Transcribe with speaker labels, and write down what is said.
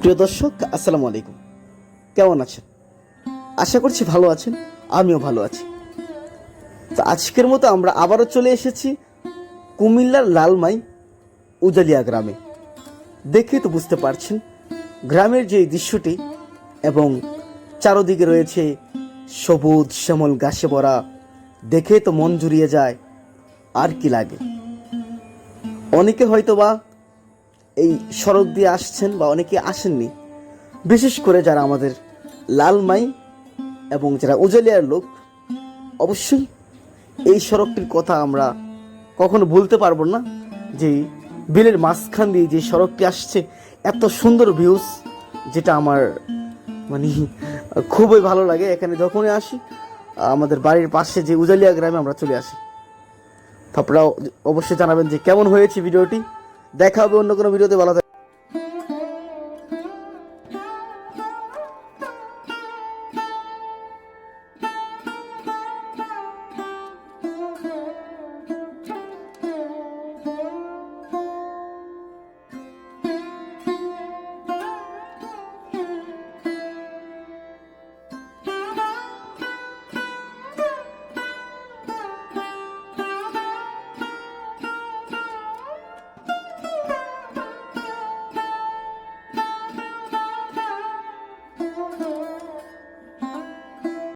Speaker 1: প্রিয় দর্শক, আসসালামু আলাইকুম। কেমন আছেন? আশা করছি ভালো আছেন, আমিও ভালো আছি। তো আজকের মতো আমরা আবারও চলে এসেছি কুমিল্লার লালমাই উজালিয়া গ্রামে। দেখেই তো বুঝতে পারছেন, গ্রামের যে দৃশ্যটি এবং চারদিকে রয়েছে সবুজ শ্যামল গাছে ভরা দেখে তো মন জুড়িয়ে যায়, আর কি লাগে। অনেকে হয়তো বা এই সড়ক দিয়ে আসছেন বা অনেকে আসেননি। বিশেষ করে যারা আমাদের লালমাই এবং যারা উজালিয়ার লোক, অবশ্যই এই সড়কটির কথা আমরা কখনো ভুলতে পারব না যে বিলের মাঝখান দিয়ে যে সড়কটি আসছে, এত সুন্দর ভিউজ যেটা আমার মানে খুবই ভালো লাগে। এখানে যখনই আসি, আমাদের বাড়ির পাশে যে উজালিয়া গ্রামে আমরা চলে আসি। আপনারা অবশ্যই জানাবেন যে কেমন হয়েছে ভিডিওটি। দেখা হবে অন্য কোনো ভিডিওতে ভালো।